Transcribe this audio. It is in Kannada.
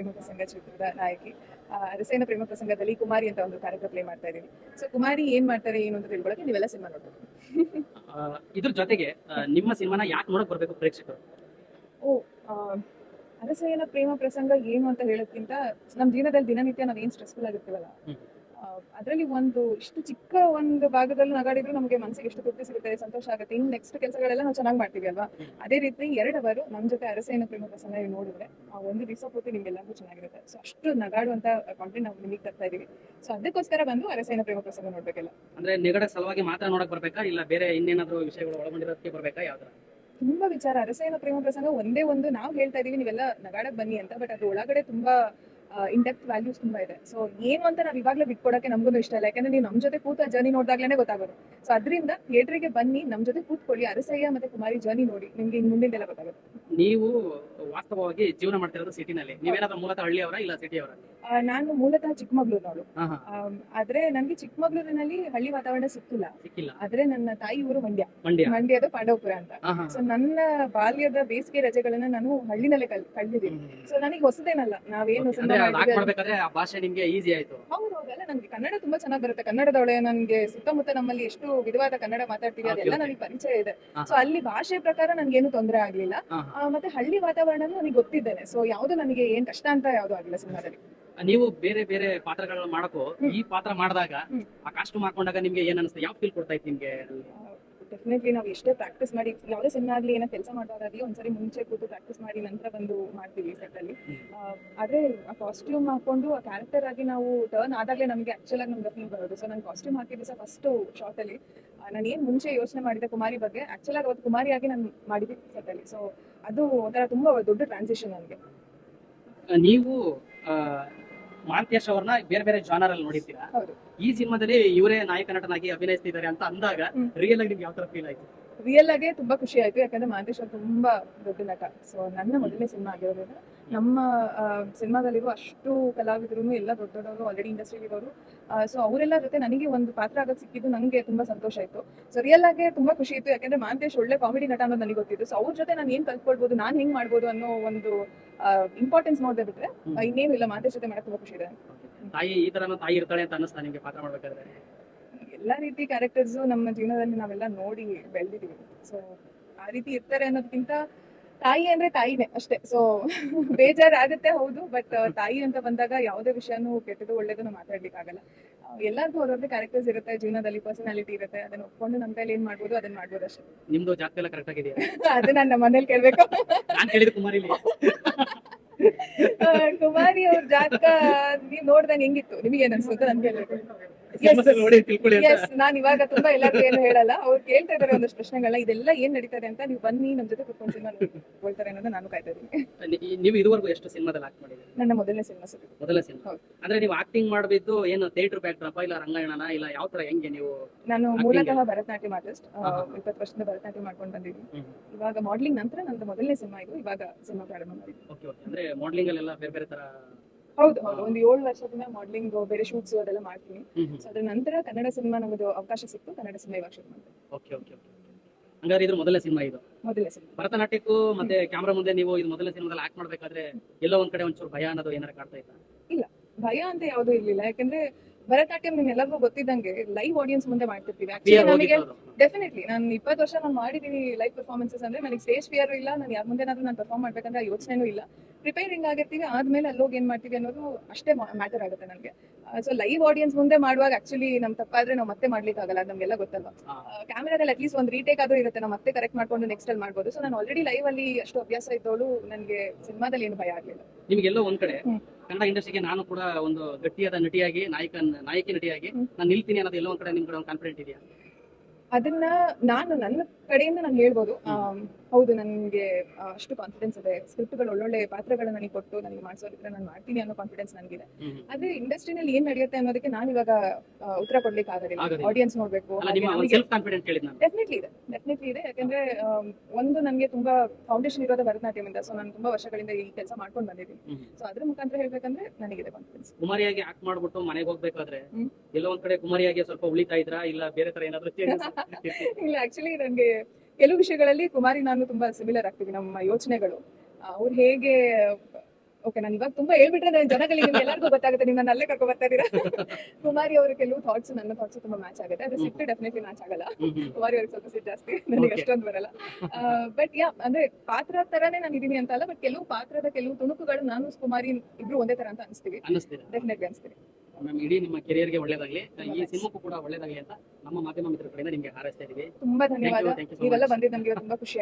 ಪ್ರೇಮ ಪ್ರಸಂಗ ಚಿತ್ರದ ನಾಯಕಿ. ಆ, ಅರಸೇನ ಪ್ರೇಮ ಪ್ರಸಂಗದಲ್ಲಿ ಕುಮಾರಿ ಅಂತ ಒಂದು ಕಾರ್ಯಕ್ರಮ ಪ್ಲೇ ಮಾಡ್ತಾ ಇದ್ದೀನಿ. ಸೊ ಕುಮಾರಿ ಏನ್ ಮಾಡ್ತಾರೆ ಏನು ಅಂತ ತಿಳ್ಕೊಳಕ್ಕೆ ನೀವೆಲ್ಲ ಸಿನಿಮಾ ನೋಡ್ಬೇಕು. ಇದ್ರ ಜೊತೆಗೆ ನಿಮ್ಮ ಸಿನಿಮಾನ ಯಾಕೆ ನೋಡಕ್ ಬರ್ಬೇಕು ಪ್ರೇಕ್ಷಕರು? ಓ ಅರಸೇನ ಪ್ರೇಮ ಪ್ರಸಂಗ ಏನು ಅಂತ ಹೇಳೋದ್ಕಿಂತ ನಮ್ಮ ಜೀವನದಲ್ಲಿ ದಿನನಿತ್ಯ ನಾವು ಏನ್ ಸ್ಟ್ರೆಸ್ಫುಲ್ ಆಗಿರ್ತೀವಲ್ಲ. ಅದರಲ್ಲಿ ಒಂದು ಇಷ್ಟು ಚಿಕ್ಕ ಒಂದು ಭಾಗದಲ್ಲಿ ನಗಾಡಿದ್ರು ನಮಗೆ ಮನಸ್ಸಿಗೆ ಎಷ್ಟು ತೃಪ್ತಿ ಸಿಗುತ್ತೆ ಸಂತೋಷ ಆಗುತ್ತೆ. ಇನ್ನು ನೆಕ್ಸ್ಟ್ ಕೆಲಸಗಳೆಲ್ಲ ನಾವು ಚೆನ್ನಾಗಿ ಮಾಡ್ತೀವಿ ಅಲ್ವಾ? ಅದೇ ರೀತಿ ಎರಡವರು ಅವರು ನಮ್ಮ ಜೊತೆ ಅರಸೇನ ಪ್ರೇಮ ಪ್ರಸಂಗ ನೀವು ನೋಡಿದ್ರೆ ಆ ಒಂದು ದಿವಸ ಪೂರ್ತಿ ನಿಮ್ಗೆಲ್ಲರಿಗೂ ಚೆನ್ನಾಗಿರುತ್ತೆ. ಸೊ ಅಷ್ಟು ನಗಾಡುವಂತ ಕಾಂಟೆಂಟ್ ನಾವು ನಿಮಗೆ ತರ್ತಾ ಇದೀವಿ. ಸೊ ಅದಕ್ಕೋಸ್ಕರ ಬಂದು ಅರಸೇನ ಪ್ರೇಮ ಪ್ರಸಂಗ ನೋಡ್ಬೇಕಲ್ಲ. ಅಂದ್ರೆ ನೆಗಡ ಸಲುವಾಗಿ ಮಾತ್ರ ನೋಡಕ್ ಬರ್ಬೇಕಾ? ಇಲ್ಲ ಬೇರೆ ಇನ್ನೇನಾದ್ರೂ ವಿಷಯಗಳು ಒಳಗೊಂಡಿರೋದಕ್ಕೆ ಬರ್ಬೇಕಾ ಯಾವ್ದು? ತುಂಬಾ ವಿಚಾರ. ಅರಸೇನ ಪ್ರೇಮ ಪ್ರಸಂಗ ಒಂದೇ ಒಂದು ನಾವು ಹೇಳ್ತಾ ಇದೀವಿ ನೀವೆಲ್ಲ ನಗಾಡಕ್ ಬನ್ನಿ ಅಂತ. ಬಟ್ ಅದ್ರ ಒಳಗಡೆ ತುಂಬಾ ಇನ್ ಡೆಪ್ತ್ ವ್ಯಾಲ್ಯೂಸ್ ತುಂಬಾ ಇದೆ. ಸೊ ಏನು ಅಂತ ನಾವು ಇವಾಗಲೇ ಬಿಟ್ಕೊಡಕ್ಕೆ ನಮಗೂ ಇಷ್ಟ ಇಲ್ಲ. ಯಾಕಂದ್ರೆ ನೀವು ನಮ್ಮ ಜೊತೆ ಕೂತ ಜರ್ನಿ ನೋಡಿದಾಗ್ಲೇ ಗೊತ್ತಾಗೋದು. ಸೊ ಅದರಿಂದ ಥಿಯೇಟರ್ಗೆ ಬನ್ನಿ ನಮ್ಮ ಜೊತೆ ಕೂತ್ಕೊಳ್ಳಿ, ಅರಸಯ್ಯ ಮತ್ತೆ ಕುಮಾರಿ ಜರ್ನಿ ನೋಡಿ. ನಿಮ್ಗೆ ಇನ್ನು ಮುಂದಿಂದೆಲ್ಲ ಗೊತ್ತಾಗುತ್ತೆ ನೀವು ವಾಸ್ತವವಾಗಿ ಜೀವನ ಮಾಡ್ತಿರೋದು ಸಿಟಿನಲ್ಲಿ ನೀವೇನಾದ್ರೂ ಮೂಲತಃ ಹಳ್ಳಿಯವರ ಇಲ್ಲ ಸಿಟಿಯವರ ನಾನು ಮೂಲತಃ ಚಿಕ್ಕಮಗಳೂರಿನವಳು ಆದ್ರೆ ನನ್ಗೆ ಚಿಕ್ಕಮಗಳೂರಿನಲ್ಲಿ ಹಳ್ಳಿ ವಾತಾವರಣ ಸಿಕ್ಕಿಲ್ಲ. ಆದ್ರೆ ನನ್ನ ತಾಯಿ ಊರು ಮಂಡ್ಯ. ಮಂಡ್ಯ. ಮಂಡ್ಯದ ಪಾಂಡವಪುರ ಅಂತ. ಸೊ ನನ್ನ ಬಾಲ್ಯದ ಬೇಸಿಗೆ ರಜೆಗಳನ್ನ ನಾನು ಹಳ್ಳಿನಲ್ಲೇ ಕಲ್ ಕಳೆದಿದ್ದೀನಿ. ಸೊ ನನಗೆ ಹೊಸದೇನಲ್ಲ. ನಾವೇನು ಹೌದಲ್ಲ ನನ್ಗೆ ಕನ್ನಡ ತುಂಬಾ ಚೆನ್ನಾಗಿ ಬರುತ್ತೆ. ಕನ್ನಡದೊಳೆ ನನ್ಗೆ ಸುತ್ತಮುತ್ತ ನಮ್ಮಲ್ಲಿ ಎಷ್ಟು ವಿಧವಾದ ಕನ್ನಡ ಮಾತಾಡ್ತೀವಿ ಅದೆಲ್ಲ. ನನಗೆ ಪರಿಚಯ ಇದೆ. ಸೊ ಅಲ್ಲಿ ಭಾಷೆ ಪ್ರಕಾರ ನನ್ಗೇನು ತೊಂದರೆ ಆಗ್ಲಿಲ್ಲ. ಮತ್ತೆ ಹಳ್ಳಿ ವಾತಾವರಣ ನನಗೆ ಗೊತ್ತಿದ್ದೇನೆ. ಸೊ ಯಾವ್ದು ನನಗೆ ಏನ್ ಕಷ್ಟ ಅಂತ ಯಾವ್ದು ಆಗಿಲ್ಲ ಸಿನಿಮಾದಲ್ಲಿ. ನೀವು ಬೇರೆ ಬೇರೆ ಪಾತ್ರಗಳನ್ನ ಮಾಡಕ್ಕೂ ಈ ಪಾತ್ರ ಮಾಡಿದಾಗ ಆ ಕಾಸ್ಟ್ಯೂಮ್ ಹಾಕೊಂಡಾಗ ನಿಮ್ಗೆ ಏನ್ ಅನಿಸ್ತದೆ ಯಾವ ಫೀಲ್ ಕೊಡ್ತಾ ಇತ್ತು ನಿಮ್ಗೆ? ಡೆಫಿನೆಟ್ಲಿ ನಾವು ಎಷ್ಟೇ ಪ್ರಾಕ್ಟೀಸ್ ಮಾಡಿ ಯಾವುದೇ ಸಿನಿಮಾ ಆಗಲಿ ಏನೋ ಕೆಲಸ ಮಾಡೋದಾಗಲಿ ಒಂದ್ಸರಿ ಮುಂಚೆ ಕೂತು ಪ್ರಾಕ್ಟೀಸ್ ಮಾಡಿ ನಂತರ ಬಂದು ಮಾಡ್ತೀವಿ ಸೆಟ್ಟಲ್ಲಿ ಆ, ಆದ್ರೆ ಆ ಕಾಸ್ಟ್ಯೂಮ್ ಹಾಕೊಂಡು ಆ ಕ್ಯಾರೆಕ್ಟರ್ ಆಗಿ ನಾವು ಟರ್ನ್ ಆದಾಗಲೇ ನಮಗೆ ಆಕ್ಚುಲ್ ಆಗಿ ನಮ್ಗೆ ಫೀಲ್ ಬರೋದು. ಸೊ ನಾನು ಕಾಸ್ಟ್ಯೂಮ್ ಹಾಕಿದ್ದು ಸಹ ಫಸ್ಟ್ ಶಾರ್ಟಲ್ಲಿ ನಾನು ಏನ್ ಮುಂಚೆ ಯೋಚನೆ ಮಾಡಿದೆ ಕುಮಾರಿ ಬಗ್ಗೆ ಆಕ್ಚುಲ್ ಆಗಿ ಅವತ್ತು ಕುಮಾರಿಯಾಗಿ ನಾನು ಮಾಡಿದ್ದೆ ಸೆಟ್ ಅಲ್ಲಿ. ಸೊ ಅದು ಒಂಥರ ತುಂಬಾ ದೊಡ್ಡ ಟ್ರಾನ್ಸಿಷನ್ ನನಗೆ. ನೀವು ಮಾಂತೇಶ್ ಅವ್ರನ್ನ ಬೇರೆ ಬೇರೆ ಜಾನರ್ ಅಲ್ಲಿ ನೋಡಿದ್ದೀರಾ ಈ ಸಿನಿಮಾದಲ್ಲಿ ಇವರೇ ನಾಯಕ ನಟನಾಗಿ ಅಭಿನಯಿಸ್ತಿದ್ದಾರೆ ಅಂತ ಅಂದಾಗ ರಿಯಲ್ ಆಗಿ ನಿಮ್ಗೆ ಯಾವ ತರ ಫೀಲ್ ಆಯ್ತು? ರಿಯಲ್ ಆಗಿ ತುಂಬಾ ಖುಷಿ ಆಯ್ತು. ಯಾಕಂದ್ರೆ ಮಹಂತೇಶ್ ಅವ್ರು ತುಂಬಾ ದೊಡ್ಡ ನಟ. ಸೊ ನನ್ನ ಮೊದಲನೇ ಸಿನಿಮಾ ಆಗಿರೋದ್ರಿಂದ ನಮ್ಮ ಸಿನಿಮಾದಲ್ಲಿರೋ ಅಷ್ಟು ಕಲಾವಿದರು ಎಲ್ಲ ದೊಡ್ಡ ದೊಡ್ಡವರು ಆಲ್ರೆಡಿ ಇಂಡಸ್ಟ್ರಿಯಲ್ಲಿ ಇರೋರು. ಸೊ ಅವರೆಲ್ಲ ಜೊತೆ ನನಗೆ ಒಂದು ಪಾತ್ರ ಆಗೋದು ಸಿಕ್ಕಿದ್ದು ನನಗೆ ತುಂಬಾ ಸಂತೋಷ ಆಯ್ತು. ಸೊ ರಿಯಲ್ ಆಗಿ ತುಂಬಾ ಖುಷಿ ಇತ್ತು. ಯಾಕಂದ್ರೆ ಮಹಂತೇಶ್ ಒಳ್ಳೆ ಕಾಮಿಡಿ ನಟ ಅನ್ನೋದು ನನಗೆ ಗೊತ್ತಿತ್ತು. ಸೊ ಅವ್ರ ಜೊತೆ ನಾನು ಏನ್ ಕಲ್ತ್ಕೊಳ್ಬೋದು ನಾನು ಹೆಂಗ್ ಮಾಡ್ಬೋದು ಅನ್ನೋ ಒಂದು ಇಂಪಾರ್ಟೆನ್ಸ್ ನೋಡದೆ ಬಿಟ್ರೆ ಇನ್ನೇನು ಇಲ್ಲ. ಮಹಂತೇಶ್ ಜೊತೆ ಮಾಡಕ್ ತುಂಬಾ ಖುಷಿ ಇದೆ. ತಾಯಿ ಈ ತರ ತಾಯಿ ಇರ್ತಾಳೆ ಅಂತ ಅನ್ನಿಸ್ತಾ ನಿಮ್ಗೆ ಪಾತ್ರ ಮಾಡ್ಬೇಕಾದ್ರೆ? ಎಲ್ಲಾ ರೀತಿ ಕ್ಯಾರೆಕ್ಟರ್ಸ್ ನಮ್ಮ ಜೀವನದಲ್ಲಿ ನಾವೆಲ್ಲ ನೋಡಿ ಬೆಳೆದಿದೀವಿ. ಸೊ ಆ ರೀತಿ ಇರ್ತಾರೆ ಅನ್ನೋದಕ್ಕಿಂತ ತಾಯಿ ಅಂದ್ರೆ ತಾಯಿನೇ ಅಷ್ಟೇ. ಸೊ ಬೇಜಾರಾಗುತ್ತೆ ಹೌದು ಬಟ್ ತಾಯಿ ಅಂತ ಬಂದಾಗ ಯಾವುದೇ ವಿಷಯನೂ ಕೆಟ್ಟದು ಒಳ್ಳೇದನ್ನು ಮಾತಾಡ್ಲಿಕ್ಕೆ ಆಗಲ್ಲ. ಎಲ್ಲರಿಗೂ ಅವ್ರವ್ರದ್ದು ಕ್ಯಾರೆಕ್ಟರ್ಸ್ ಇರುತ್ತೆ ಜೀವನದಲ್ಲಿ ಪರ್ಸನಾಲಿಟಿ ಇರುತ್ತೆ ಅದನ್ನ ಒಪ್ಕೊಂಡು ನಮ್ಮ ಕೈಲಿ ಏನ್ ಮಾಡ್ಬೋದು ಅದನ್ನ ಮಾಡ್ಬೋದು ಅಷ್ಟೇ. ನಿಮ್ದು ಜಾತಕ ಎಲ್ಲ ಕರೆಕ್ಟ್ ಆಗಿದೆಯಾ? ಅದು ನಾನು ನಮ್ಮ ಮನೇಲಿ ಕೇಳ್ಬೇಕು. ನಾನು ಕೇಳಿದ ಕುಮಾರಿಲಿ. ಕುಮಾರಿ ಅವ್ರ ಜಾತಕ ನೀವ್ ನೋಡ್ದಂಗೆ ಹೆಂಗಿತ್ತು? ನಿಮಗೆ ಏನ್ ಅನ್ಸುತ್ತೆ? ನನ್ ನಾನು ಇವಾಗ ತುಂಬಾ ಎಲ್ಲರಿಗೂ ಏನು ಹೇಳಲ್ಲ. ಅವ್ರು ಕೇಳ್ತಾ ಇದಾರೆ ಒಂದಷ್ಟು ಪ್ರಶ್ನೆಗಳನ್ನ ಇದೆಲ್ಲ ಏನ್ ನಡೀತಾರೆ ಅಂತ ನೀವು ಬನ್ನಿ ನಮ್ ಜೊತೆ ಕುತ್ಕೊಂಡು ಸಿನಿಮಾ ಹೇಳ್ತಾರೆ ಅನ್ನೋದು ನಾನು ಕಾಯ್ತಾ ಇದ್ದೀನಿ. ನೀವು ಇದುವರೆಗೂ ಎಷ್ಟು ಸಿನಿಮಾದಲ್ಲಿ ಆಕ್ಟ್ ಮಾಡಿದ್ರಿ ನನ್ನ ಮೊದಲನೇ ಸಿನಿಮಾ ಸರ್. ಮೊದಲ ಸಿನಿಮಾ. ಅಂದ್ರೆ ನೀವು ಆಕ್ಟಿಂಗ್ ಮಾಡಬೇಕು ಏನು ಥಿಯೇಟರ್ ಬ್ಯಾಕ್ಡ್ರಾಪ ಇಲ್ಲ ರಂಗಾಯಣನ ಇಲ್ಲ ಯಾವ ತರ ಹೆಂಗೆ ನೀವು ನಾನು ಮೂಲತಃ ಭರತನಾಟ್ಯಂ ಆರ್ಟಿಸ್ಟ್. ಇಪ್ಪತ್ತು ವರ್ಷದಿಂದ ಭರತನಾಟ್ಯ ಮಾಡ್ಕೊಂಡು ಬಂದಿದ್ದೀನಿ. ಇವಾಗ ಮಾಡ್ಲಿಂಗ್ ನಂತರ ನಂದು ಮೊದಲನೇ ಸಿನಿಮಾ ಇದು. ಇವಾಗ ಸಿನಿಮಾ ಪ್ರಾರಂಭ ಮಾಡಿದ್ದೀನಿ. ಓಕೆ ಓಕೆ ಅಂದ್ರೆ ಮಾಡ್ಲಿಂಗ್ ಅಲ್ಲೆಲ್ಲ ಬೇರೆ ಬೇರೆ ತರ ಹೌದು ಹೌದು. ಒಂದು ಏಳು ವರ್ಷದಿಂದ ಮಾಡ್ಲಿಂಗ್ ಬೇರೆ ಶೂಟ್ಸ್ ಅದೆಲ್ಲ ಮಾಡ್ತೀನಿ. ಸೊ ಅದ್ರ ನಂತರ ಕನ್ನಡ ಸಿನಿಮಾ ನಮ್ಮದು ಅವಕಾಶ ಸಿಕ್ತು ಕನ್ನಡ ಸಿನಿಮಾ ಇವಾಗ ಶುರು ಮಾಡಿದೆ. ಓಕೆ ಓಕೆ ಹಂಗಾರೆ ಇದ್ರ ಮೊದಲ ಸಿನಿಮಾ ಇದು? ಮೊದಲ ಸಿನಿಮಾ. ಭರತನಾಟ್ಯಕ್ಕೂ ಮತ್ತೆ ಕ್ಯಾಮ್ರಾ ಮುಂದೆ ನೀವು ಇದು ಮೊದಲ ಸಿನಿಮಾದಲ್ಲಿ ಆಕ್ಟ್ ಮಾಡ್ಬೇಕಾದ್ರೆ ಎಲ್ಲೋ ಒಂದ್ ಕಡೆ ಒಂಚೂರು ಭಯ ಅನ್ನೋದು ಏನಾರ ಕಾಡ್ತಾ ಇಲ್ಲ. ಭಯ ಅಂತ ಯಾವುದೂ ಇರ್ಲಿಲ್ಲ. ಯಾಕಂದ್ರೆ ಭರತನಾಟ್ಯಂ ನಿಮ್ಗೆಲ್ಲರಿಗೂ ಗೊತ್ತಿದ್ದಂಗೆ ಲೈವ್ ಆಡಿಯನ್ಸ್ ಮುಂದೆ ಮಾಡ್ತಿರ್ತೀವಿ. ಆಕ್ಚುಲಿ ನಮಗೆ. ಡೆಫಿನೆಟ್ಲಿ ನಾನು ಇಪ್ಪತ್ತು ವರ್ಷ ನಾನು ಮಾಡಿದೀನಿ ಲೈವ್ ಪರ್ಫಾರ್ಮೆನ್ಸಸ್ ಅಂದ್ರೆ ನನಗೆ ಸ್ಟೇಜ್ ಫಿಯರ್ ಇಲ್ಲ. ನಾನು ಯಾರ ಮುಂದೆ ನಾನು ಪರ್ಫಾರ್ಮ್ ಮಾಡ್ಬೇಕಂದ್ರೆ ಯೋಚನೆನೂ ಇಲ್ಲ. ಪ್ರಿಪೇರಿಂಗ್ ಆಗಿರ್ತೀವಿ ಆದ್ಮೇಲೆ ಅಲ್ಲೋಗಿ ಏನ್ ಮಾಡ್ತೀವಿ ಅನ್ನೋದು ಅಷ್ಟೇ ಮ್ಯಾಟರ್ ಆಗುತ್ತೆ ನನಗೆ. ಸೊ ಲೈವ್ ಆಡಿಯನ್ಸ್ ಮುಂದೆ ಮಾಡುವಾಗ ಆಕ್ಚುಲಿ ನಮ್ ತಪ್ಪಾದ್ರೆ ನಾವು ಮತ್ತೆ ಮಾಡ್ಲಿಕ್ಕೆ ಆಗಲ್ಲ ನಮ್ಗೆಲ್ಲ ಗೊತ್ತಲ್ವಾ? ಕ್ಯಾಮರಾದಲ್ಲಿ ಅಟ್ಲೀಸ್ಟ್ ಒಂದು ರೀಟೇಕ್ ಆದ್ರೂ ಇರುತ್ತೆ ನಾವು ಮತ್ತೆ ಕರೆಕ್ಟ್ ಮಾಡ್ಕೊಂಡು ನೆಕ್ಸ್ಟ್ ಅಲ್ಲಿ ಮಾಡ್ಬೋದು. ಸೊ ನಾನು ಆಲ್ರೆಡಿ ಲೈವ್ ಅಲ್ಲಿ ಅಷ್ಟು ಅಭ್ಯಾಸ ಇದ್ದವಳು ನನಗೆ ಸಿನಿಮಾದಲ್ಲಿ ಏನು ಭಯ ಆಗ್ಲಿಲ್ಲ. ನಿಮಗೆಲ್ಲ ಒಂದ್ ಕಡೆ ಕನ್ನಡ ಇಂಡಸ್ಟ್ರಿಗೆ ನಾನು ಕೂಡ ಒಂದು ಗಟ್ಟಿಯಾದ ನಟಿಯಾಗಿ ನಾಯಕ ನಾಯಕಿ ನಟಿಯಾಗಿ. ನಾನು ನಿಲ್ತೀನಿ ಅನ್ನೋದು ಎಲ್ಲೋ ಒಂದ್ ಕಡೆ ನಿಮ್ ಕಡೆ ಒಂದು ಕಾನ್ಫಿಡೆಂಟ್ ಇದೆಯಾ? ಅದನ್ನ ನಾನು ನನ್ನ ಕಡೆಯಿಂದ ನಾನು ಹೇಳ್ಬೋದು ಹೌದು ನನಗೆ ಅಷ್ಟು ಕಾನ್ಫಿಡೆನ್ಸ್ ಇದೆ. ಸ್ಕ್ರಿಪ್ಟ್ಗಳು ಒಳ್ಳೊಳ್ಳೆ ಪಾತ್ರಗಳನ್ನ ನನಗೆ ಕೊಟ್ಟು ನನಗೆ ಮಾಡಿಸೋದಿದ್ರೆ ನಾನು ಮಾಡ್ತೀನಿ ಅನ್ನೋ ಕಾನ್ಫಿಡೆನ್ಸ್ ನನಗಿದೆ. ಆದ್ರೆ ಇಂಡಸ್ಟ್ರಿನಲ್ಲಿ ಏನ್ ನಡೆಯುತ್ತೆ ಅನ್ನೋದಕ್ಕೆ ನಾನು ಇವಾಗ ಉತ್ತರ ಕೊಡ್ಲಿಕ್ಕೆ ಆಗೋದಿಲ್ಲ. ಆಡಿಯನ್ಸ್ ನೋಡ್ಬೇಕು ಡೆಫಿನೆಟ್ಲಿ ಇದೆ ಡೆಫಿನೆಟ್ಲಿ ಇದೆ. ಯಾಕಂದ್ರೆ ಒಂದು ನನಗೆ ತುಂಬಾ ಫೌಂಡೇಶನ್ ಇರೋದು ಭರತನಾಟ್ಯಮಿಂದ. ಸೊ ನಾನು ತುಂಬಾ ವರ್ಷಗಳಿಂದ ಈ ಕೆಲಸ ಮಾಡ್ಕೊಂಡು ಬಂದಿದ್ದೀನಿ. ಸೊ ಅದ್ರ ಮುಖಾಂತರ ಹೇಳ್ಬೇಕಂದ್ರೆ ನನಗಿದೆ ಕಾನ್ಫಿಡೆನ್ಸ್ ಕುಮಾರಿಯಾಗಿ ಆಕ್ಟ್ ಮಾಡ್ಬಿಟ್ಟು ಮನೆಗೆ ಹೋಗ್ಬೇಕಾದ್ರೆ ಎಲ್ಲ ಎಲ್ಲೋ ಒಂದ್ ಕಡೆ ಕುಮಾರಿಯಾಗಿ ಸ್ವಲ್ಪ ಉಳಿತಾ ಇದ್ರಾ ಇಲ್ಲ ಬೇರೆ ತರ ಏನಾದ್ರು ಇಲ್ಲ ಆಕ್ಚುಲಿ ನನಗೆ ಕೆಲವು ವಿಷಯಗಳಲ್ಲಿ ಕುಮಾರಿ ನಾನು ತುಂಬಾ ಸಿಮಿಲರ್ ಆಗ್ತೀವಿ ನಮ್ಮ ಯೋಚನೆಗಳು. ಅವ್ರು ಹೇಗೆ ಓಕೆ ನಾನು ಇವಾಗ ತುಂಬಾ ಹೇಳ್ಬಿಟ್ರೆ ನನ್ನ ಜನಗಳಿಗೆ ಎಲ್ಲರಿಗೂ ಗೊತ್ತಾಗುತ್ತೆ ನನ್ನ ಅಲ್ಲೇ ಕರ್ಕೊ ಬರ್ತಾ ಕುಮಾರಿ ಅವರು ಕೆಲವು ಥಾಟ್ಸ್ ನನ್ನ ಥಾಟ್ಸ್ ತುಂಬಾ ಮ್ಯಾಚ್ ಆಗುತ್ತೆ. ಅದು ಸಿಟ್ಟು ಡೆಫಿನೆಟ್ಲಿ ಮ್ಯಾಚ್ ಆಗಲ್ಲ. ಕುಮಾರಿ ಅವ್ರಿಗೆ ಸ್ವಲ್ಪ ಸಿಟ್ಟು ಜಾಸ್ತಿ ನನಗೆ. ಅಷ್ಟೊಂದು ಬರಲ್ಲ. ಬಟ್ ಯಾ ಅಂದ್ರೆ ಪಾತ್ರ ತರಾನೇ ನಾನು ಇದೀನಿ ಅಂತ ಅಲ್ಲ ಬಟ್ ಕೆಲವು ಪಾತ್ರದ ಕೆಲವು ತುಣುಕುಗಳು ನಾನು ಕುಮಾರಿ ಇಬ್ರು ಒಂದೇ ತರ ಅಂತ ಅನಿಸ್ತೀವಿ. ಡೆಫಿನೆಟ್ಲಿ ಅನಿಸ್ತೀವಿ. ಮ್ಯಾಮ್ ಇಡೀ ನಿಮ್ಮ ಕೆರಿಯರ್ಗೆ ಒಳ್ಳೇದಾಗ್ಲಿ. ಈ ಸಿನಿಮಾಕ್ಕೂ ಕೂಡ ಒಳ್ಳೇದಾಗಲಿ ಅಂತ ನಮ್ಮ ಮಾಧ್ಯಮ ಮಿತ್ರ ಕಡೆಯಿಂದ ನಿಮ್ಗೆ ಹಾರೈಸ್ತಾ ಇದೀವಿ. ತುಂಬಾ ಧನ್ಯವಾದ. thank you so ನೀವೆಲ್ಲ ಬಂದಿದ್ದು ನಮ್ಗೆ ತುಂಬಾ ಖುಷಿ